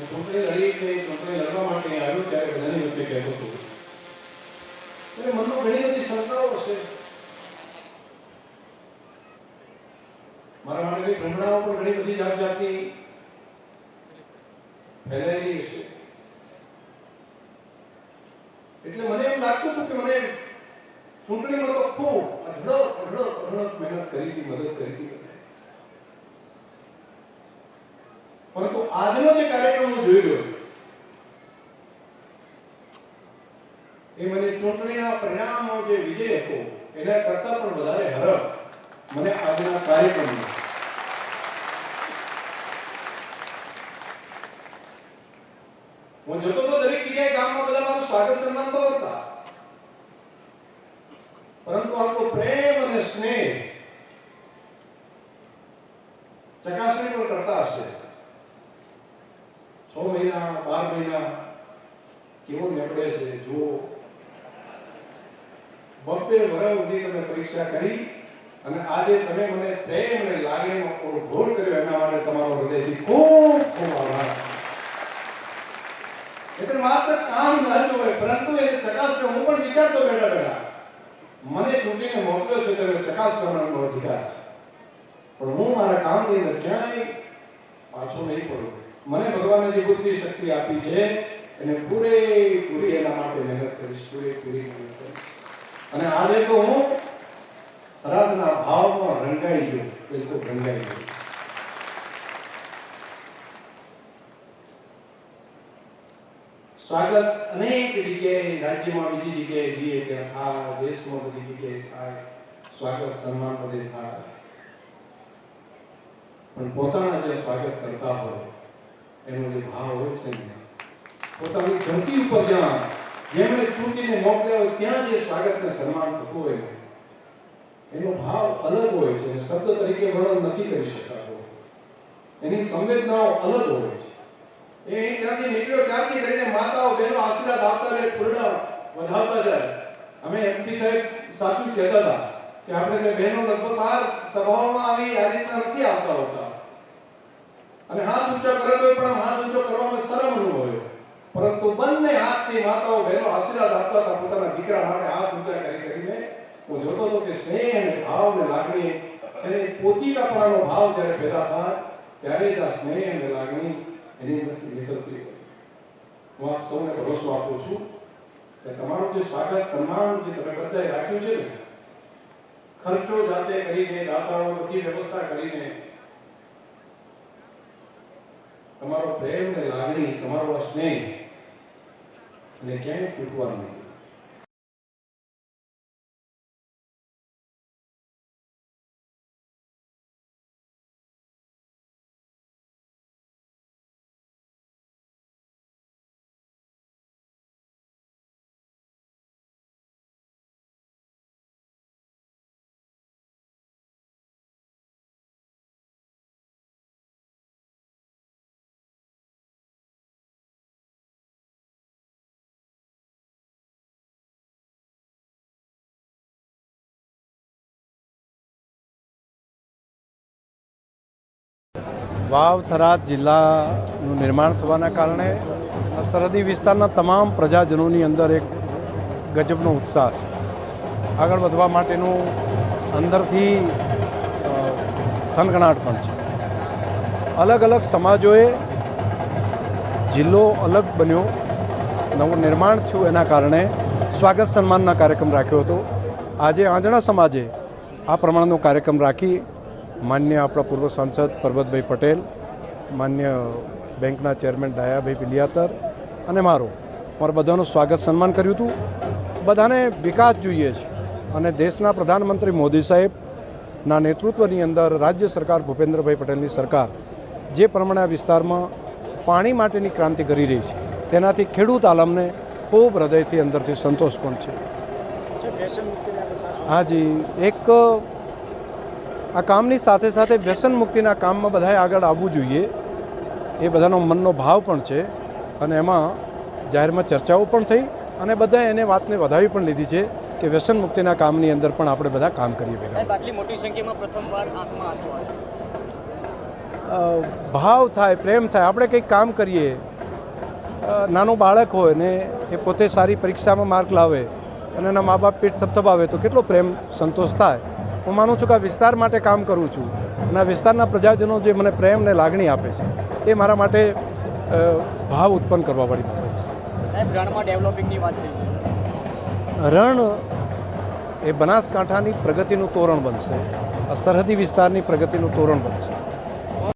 હું ચૂંટણી લડી કે ચૂંટણી લડવા માટે આવ્યો ત્યારે બધાની વચ્ચે કહેતો હતો. એટલે મનમાં ઘણી બધી શંકાઓ હશે. મારા માટે ભ્રમણાઓ પણ ઘણી બધી જાત જાતની ફેલાયેલી હશે. એટલે મને એમ લાગતું હતું કે મને ચૂંટણીમાં તો ખૂબ અઢળક અઢળક અઢળક મહેનત કરી હતી, મદદ કરી હતી. બધાએ. પરંતુ આજનો જે કાર્યક્રમ હું જોઈ રહ્યો એ મને ચૂંટણીના પરિણામનો જે વિજય હતો એના કરતા પણ વધારે હરખ મને આજના કાર્યક્રમનો હું જતો તો દરેક જગ્યાએ ગામમાં બધા મારું સ્વાગત સન્માન તો હતા પરંતુ આપણો પ્રેમ અને સ્નેહ ચકાસણી પણ કરતા હશે. મહિના, બાર મહિના કેવો નીકળે છે, જુઓ. બબ્બે વર્ષ સુધી તમે પરીક્ષા કરી અને આજે તમે મને પ્રેમ અને લાગણીનો અનુભવ કર્યો એના માટે તમારો હૃદયથી ખૂબ ખૂબ આભાર. એટલે માત્ર કામ ન હોય, પરંતુ એ ચકાસવા હું પણ વિચારતો બેઠા બેઠા, મને ચૂંટીને મોકલ્યો છે તો ચકાસવાનો અધિકાર છે. પણ હું મારા કામની અંદર ક્યાંય પાછો નહીં પડું. મને ભગવાને જે બુદ્ધિ શક્તિ આપી છે, એને પૂરેપૂરી એના માટે મહેનત કરીશ, પૂરેપૂરી મહેનત કરીશ. અને આજે તો હું રાતના ભાવમાં રંગાઈ ગયો, બિલકુલ રંગાઈ ગયો. સ્વાગત અનેક જગ્યાએ, રાજ્યમાં બીજી જગ્યાએ જઈએ ત્યાં થાય, દેશમાં બધી જગ્યાએ થાય, સ્વાગત, સન્માન બધે થાય. પણ પોતાના જે સ્વાગત કરતા હોય એનો જે ભાવ હોય છે ને, પોતાની ધરતી ઉપર જ્યાં જેમણે ચૂંટીને મોકલ્યા, ત્યાં જે સ્વાગતને સન્માન થતું હોય એનો ભાવ અલગ હોય છે શબ્દ તરીકે વર્ણન નથી કરી શકાતો. એની સંવેદનાઓ અલગ હોય છે. એ ત્યાંથી નીકળ્યો, ત્યાંથી લઈને માતાઓ, બહેનો આશીર્વાદ આપતા રહે, પૂર્ણ વધાવતા જાય. અમે એમપી સાહેબ સાચું કહેતા હતા કે આપણે બહેનો લગભગ બહાર સભાઓમાં આવી આ રીતના નથી આવતા હોતા. અને હાથ ઊંચા કરે તો પણ હાથ ઊંચો કરવામાં શરમ અનુભવ્યો પરંતુ બંને હાથથી માતાઓ બહેનો આપતા પોતાના દીકરા માટે હાથ ઊંચા કરી કરીને હું જોતો હતો કે સ્નેહ અને ભાવ ને લાગણી છે પોતીકાપણાનો ભાવ જ્યારે પેદા થાય, ત્યારે જ આ સ્નેહ અને લાગણી એની અંદરથી નીકળતી હોય હું આપ સૌને ભરોસો આપું છું કે તમારું જે સ્વાગત, સન્માન જે તમે બધાએ રાખ્યું છે ને, ખર્ચો જાતે કરીને, દાતાઓ બધી વ્યવસ્થા કરીને, તમારો પ્રેમ ને લાગણી, તમારો સ્નેહ અને ક્યાંય તૂટવા નહીં વાવ થરાદ જિલ્લાનું નિર્માણ થવાના કારણે સરહદી વિસ્તારના તમામ પ્રજાજનોની અંદર એક ગજબનો ઉત્સાહ છે. આગળ વધવા માટેનું અંદરથી થનગણાટ પણ છે. અલગ અલગ સમાજોએ જિલ્લો અલગ બન્યો. નવું નિર્માણ થયું એના કારણે સ્વાગત સન્માનના કાર્યક્રમ રાખ્યો હતો. આજે આંજણા સમાજે આ પ્રમાણનો કાર્યક્રમ રાખી માન્ય આપણા પૂર્વ સાંસદ પરબતભાઈ પટેલ માન્ય બેંકના ચેરમેન ડાયાભાઈ પિલિયાતર અને મારો. મારા બધાનું સ્વાગત સન્માન કર્યું હતું. બધાને વિકાસ જોઈએ છે અને દેશના પ્રધાનમંત્રી મોદી સાહેબના નેતૃત્વની અંદર રાજ્ય સરકાર ભૂપેન્દ્રભાઈ પટેલની સરકાર જે પ્રમાણે આ વિસ્તારમાં પાણી માટેની ક્રાંતિ કરી રહી છે તેનાથી ખેડૂત આલમને ખૂબ હૃદયથી અંદરથી સંતોષ પણ છે. હાજી એક આ કામની સાથે સાથે વ્યસન મુક્તિના કામમાં બધાએ આગળ આવવું જોઈએ. એ બધાનો મનનો ભાવ પણ છે અને એમાં જાહેરમાં ચર્ચાઓ પણ થઈ અને બધાએ એને વાતને વધાવી પણ લીધી છે કે વ્યસન મુક્તિના કામની અંદર પણ આપણે બધા કામ કરીએ ભેગા. આટલી મોટી સંખ્યામાં પ્રથમવાર આંખમાં આંસુ ભાવ થાય પ્રેમ થાય આપણે કંઈક કામ કરીએ. નાનું બાળક હોય ને એ પોતે સારી પરીક્ષામાં માર્ક લાવે અને એના મા બાપ પીઠ થપથપાવે તો કેટલો પ્રેમ સંતોષ થાય. હું માનું છું કે આ વિસ્તાર માટે કામ કરું છું અને આ વિસ્તારના પ્રજાજનો જે મને પ્રેમ ને લાગણી આપે છે એ મારા માટે ભાવ ઉત્પન્ન કરવાવાળી બાબત છે. રણમાં ડેવલપિંગની વાત થઈ છે. રણ એ બનાસકાંઠાની પ્રગતિનું તોરણ બનશે આ સરહદી વિસ્તારની પ્રગતિનું તોરણ બનશે.